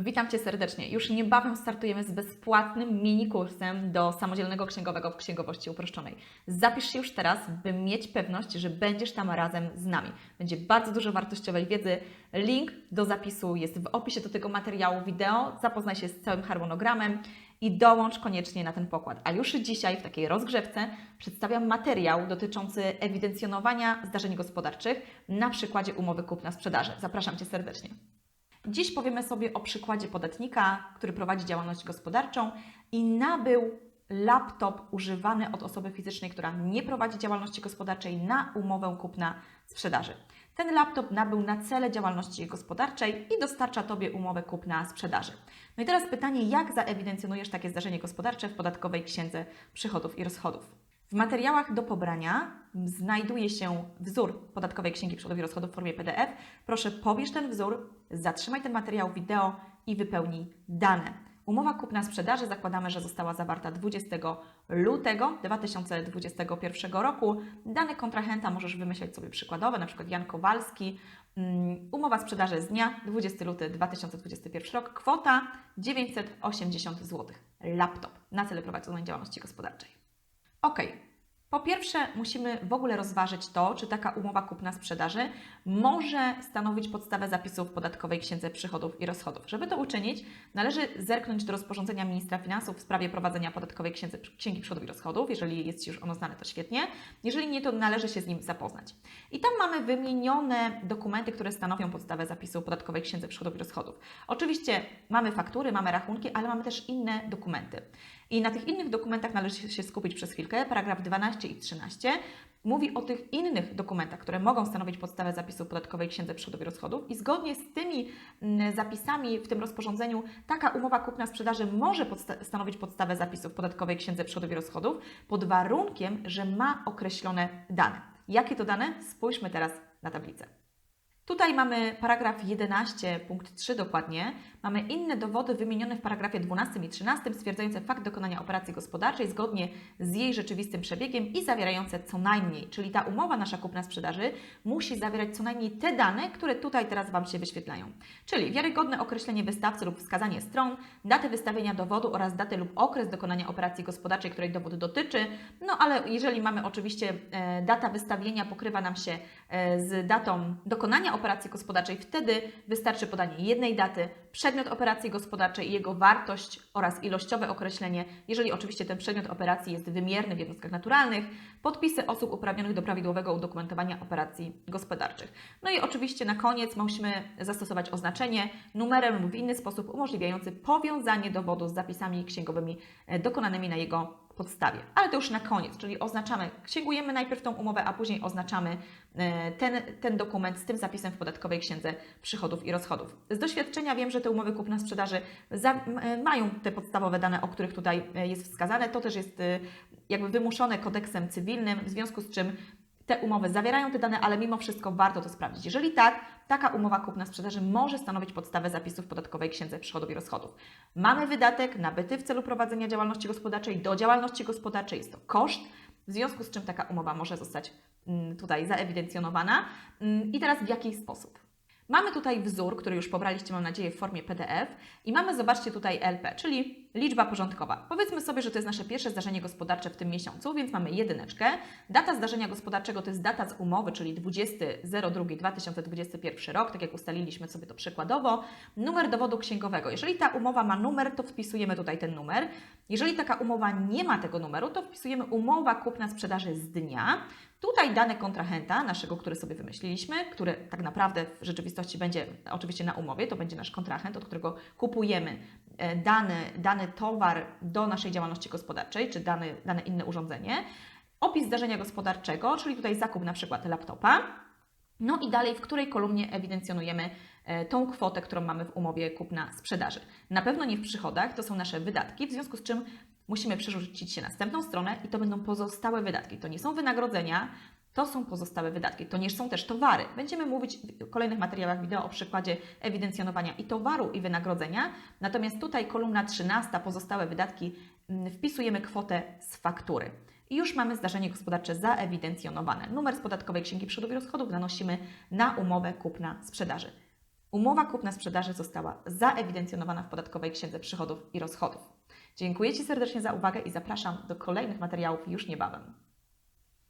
Witam Cię serdecznie. Już niebawem startujemy z bezpłatnym mini kursem do samodzielnego księgowego w księgowości uproszczonej. Zapisz się już teraz, by mieć pewność, że będziesz tam razem z nami. Będzie bardzo dużo wartościowej wiedzy. Link do zapisu jest w opisie do tego materiału wideo. Zapoznaj się z całym harmonogramem i dołącz koniecznie na ten pokład. A już dzisiaj w takiej rozgrzewce przedstawiam materiał dotyczący ewidencjonowania zdarzeń gospodarczych na przykładzie umowy kupna-sprzedaży. Zapraszam Cię serdecznie. Dziś powiemy sobie o przykładzie podatnika, który prowadzi działalność gospodarczą i nabył laptop używany od osoby fizycznej, która nie prowadzi działalności gospodarczej na umowę kupna-sprzedaży. Ten laptop nabył na cele działalności gospodarczej i dostarcza Tobie umowę kupna-sprzedaży. No i teraz pytanie, jak zaewidencjonujesz takie zdarzenie gospodarcze w podatkowej księdze przychodów i rozchodów? W materiałach do pobrania znajduje się wzór podatkowej księgi przychodów i rozchodów w formie PDF. Proszę pobierz ten wzór, zatrzymaj ten materiał wideo i wypełnij dane. Umowa kupna-sprzedaży zakładamy, że została zawarta 20 lutego 2021 roku. Dane kontrahenta możesz wymyśleć sobie przykładowe, na przykład Jan Kowalski. Mm, Umowa sprzedaży z dnia 20 luty 2021 rok. Kwota 980 zł. Laptop na cele prowadzonej działalności gospodarczej. Ok. Po pierwsze, musimy w ogóle rozważyć to, czy taka umowa kupna-sprzedaży może stanowić podstawę zapisów w podatkowej księdze przychodów i rozchodów. Żeby to uczynić, należy zerknąć do rozporządzenia ministra finansów w sprawie prowadzenia podatkowej księdze, księgi przychodów i rozchodów. Jeżeli jest już ono znane, to świetnie. Jeżeli nie, to należy się z nim zapoznać. I tam mamy wymienione dokumenty, które stanowią podstawę zapisu podatkowej księdze przychodów i rozchodów. Oczywiście mamy faktury, mamy rachunki, ale mamy też inne dokumenty. I na tych innych dokumentach należy się skupić przez chwilkę. Paragraf 12 i 13 mówi o tych innych dokumentach, które mogą stanowić podstawę zapisu podatkowej księdze przychodów i rozchodów. I zgodnie z tymi mm, zapisami w tym rozporządzeniu, taka umowa kupna-sprzedaży może podsta- stanowić podstawę zapisów podatkowej księdze przychodów i rozchodów pod warunkiem, że ma określone dane. Jakie to dane? Spójrzmy teraz na tablicę. Tutaj mamy paragraf 11, punkt 3 dokładnie. Mamy inne dowody wymienione w paragrafie 12 i 13, stwierdzające fakt dokonania operacji gospodarczej zgodnie z jej rzeczywistym przebiegiem i zawierające co najmniej, czyli ta umowa nasza kupna sprzedaży musi zawierać co najmniej te dane, które tutaj teraz Wam się wyświetlają. Czyli wiarygodne określenie wystawcy lub wskazanie stron, datę wystawienia dowodu oraz datę lub okres dokonania operacji gospodarczej, której dowód dotyczy. No ale jeżeli mamy oczywiście e, data wystawienia pokrywa nam się e, z datą dokonania operacji gospodarczej, wtedy wystarczy podanie jednej daty, przedmiot operacji gospodarczej i jego wartość oraz ilościowe określenie, jeżeli oczywiście ten przedmiot operacji jest wymierny w jednostkach naturalnych, podpisy osób uprawnionych do prawidłowego udokumentowania operacji gospodarczych. No i oczywiście na koniec musimy zastosować oznaczenie numerem lub w inny sposób umożliwiający powiązanie dowodu z zapisami księgowymi e, dokonanymi na jego podstawie. Ale to już na koniec, czyli oznaczamy, księgujemy najpierw tą umowę, a później oznaczamy e, ten, ten dokument z tym zapisem w podatkowej księdze przychodów i rozchodów. Z doświadczenia wiem, że te umowy kupna-sprzedaży mają te podstawowe dane, o których tutaj e, jest wskazane. To też jest e, jakby wymuszone kodeksem cywilnym, w związku z czym te umowy zawierają te dane, ale mimo wszystko warto to sprawdzić. Jeżeli tak, taka umowa kupna-sprzedaży może stanowić podstawę zapisów w podatkowej księdze przychodów i rozchodów. Mamy wydatek nabyty w celu prowadzenia działalności gospodarczej do działalności gospodarczej, jest to koszt, w związku z czym taka umowa może zostać mm, tutaj zaewidencjonowana. Mm, I teraz w jaki sposób? Mamy tutaj wzór, który już pobraliście, mam nadzieję, w formie PDF i mamy, zobaczcie tutaj LP, czyli liczba porządkowa. Powiedzmy sobie, że to jest nasze pierwsze zdarzenie gospodarcze w tym miesiącu, więc mamy jedyneczkę. Data zdarzenia gospodarczego to jest data z umowy, czyli 20.02.2021 rok, tak jak ustaliliśmy sobie to przykładowo. Numer dowodu księgowego. Jeżeli ta umowa ma numer, to wpisujemy tutaj ten numer. Jeżeli taka umowa nie ma tego numeru, to wpisujemy umowa kupna-sprzedaży z dnia. Tutaj dane kontrahenta, naszego, który sobie wymyśliliśmy, który tak naprawdę w rzeczywistości będzie oczywiście na umowie, to będzie nasz kontrahent, od którego kupujemy dany, dany towar do naszej działalności gospodarczej, czy dane, dane inne urządzenie. Opis zdarzenia gospodarczego, czyli tutaj zakup na przykład laptopa. No i dalej, w której kolumnie ewidencjonujemy e, tą kwotę, którą mamy w umowie kupna-sprzedaży. Na pewno nie w przychodach, to są nasze wydatki, w związku z czym musimy przerzucić się na następną stronę i to będą pozostałe wydatki. To nie są wynagrodzenia, to są pozostałe wydatki. To nie są też towary. Będziemy mówić w kolejnych materiałach wideo o przykładzie ewidencjonowania i towaru, i wynagrodzenia. Natomiast tutaj kolumna 13, pozostałe wydatki, mm, wpisujemy kwotę z faktury. I już mamy zdarzenie gospodarcze zaewidencjonowane. Numer z podatkowej księgi przychodów i rozchodów nanosimy na umowę kupna-sprzedaży. umowa kupna-sprzedaży została zaewidencjonowana w podatkowej księdze przychodów i rozchodów. Dziękuję Ci serdecznie za uwagę i zapraszam do kolejnych materiałów już niebawem.